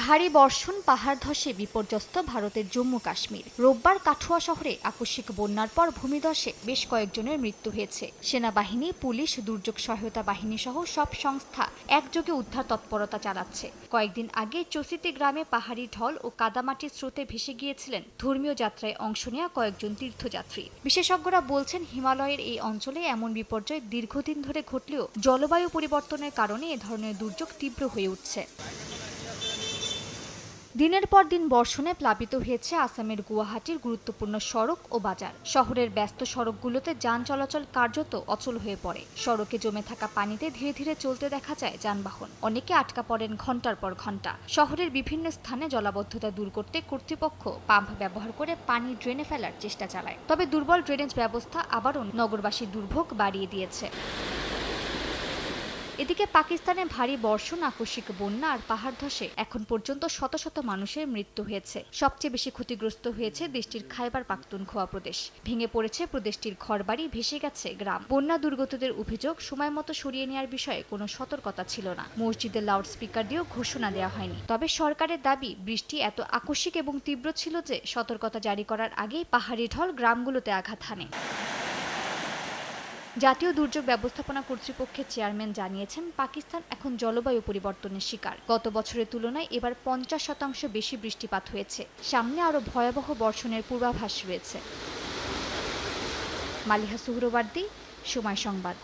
ভারী বর্ষণ, পাহাড় ধসে বিপর্যস্ত ভারতের জম্মু কাশ্মীর। রোববার কাঠুয়া শহরে আকস্মিক বন্যার পর ভূমিধসে বেশ কয়েকজনের মৃত্যু হয়েছে। সেনাবাহিনী, পুলিশ, দুর্যোগ সহায়তা বাহিনী সহ সব সংস্থা একযোগে উদ্ধার তৎপরতা চালাচ্ছে। কয়েকদিন আগে চসিতি গ্রামে পাহাড়ি ঢল ও কাদামাটির স্রোতে ভেসে গিয়েছিলেন ধর্মীয় যাত্রায় অংশ নেওয়া কয়েকজন তীর্থযাত্রী। বিশেষজ্ঞরা বলছেন, হিমালয়ের এই অঞ্চলে এমন বিপর্যয় দীর্ঘদিন ধরে ঘটলেও জলবায়ু পরিবর্তনের কারণে এ ধরনের দুর্যোগ তীব্র হয়ে উঠছে। দিনের পর দিন বর্ষণে প্লাবিত হয়েছে আসামের গুয়াহাটির গুরুত্বপূর্ণ সড়ক ও বাজার। শহরের ব্যস্ত সড়কগুলোতে যান চলাচল কার্যত অচল হয়ে পড়ে। সড়কে জমে থাকা পানিতে ধীরে ধীরে চলতে দেখা যায় যানবাহন। অনেকে আটকা পড়েন ঘণ্টার পর ঘণ্টা শহরের বিভিন্ন স্থানে জলাবদ্ধতা দূর করতে কর্তৃপক্ষ পাম্প ব্যবহার করে পানি ড্রেনে ফেলার চেষ্টা চালায়। তবে দুর্বল ড্রেনেজ ব্যবস্থা আবারও নগরবাসীর দুর্ভোগ বাড়িয়ে দিয়েছে। এদিকে পাকিস্তানে ভারী বর্ষণ, আকস্মিক বন্যা আর পাহাড় ধসে এখন পর্যন্ত শত শত মানুষের মৃত্যু হয়েছে। সবচেয়ে বেশি ক্ষতিগ্রস্ত হয়েছে দেশটির খাইবার পাখতুনখোয়া প্রদেশ। ভেঙে পড়েছে প্রদেশটির ঘরবাড়ি, ভেসে গেছে গ্রাম। বন্যা দুর্গতদের অভিযোগ, সময় মতো সরিয়ে নেওয়ার বিষয়ে কোনো সতর্কতা ছিল না। মসজিদের লাউড স্পিকার দিয়েও ঘোষণা দেওয়া হয়নি। তবে সরকারের দাবি, বৃষ্টি এত আকস্মিক এবং তীব্র ছিল যে সতর্কতা জারি করার আগেই পাহাড়ি ঢল গ্রামগুলোতে আঘাত হানে। জাতীয় দুর্যোগ ব্যবস্থাপনা কর্তৃপক্ষের চেয়ারম্যান জানিয়েছেন, পাকিস্তান এখন জলবায়ু পরিবর্তনের শিকার। গত বছরের তুলনায় এবার পঞ্চাশ শতাংশ বেশি বৃষ্টিপাত হয়েছে। সামনে আরও ভয়াবহ বর্ষণের পূর্বাভাস রয়েছে। মালিহা সুহরওয়ার্দী, সময় সংবাদ।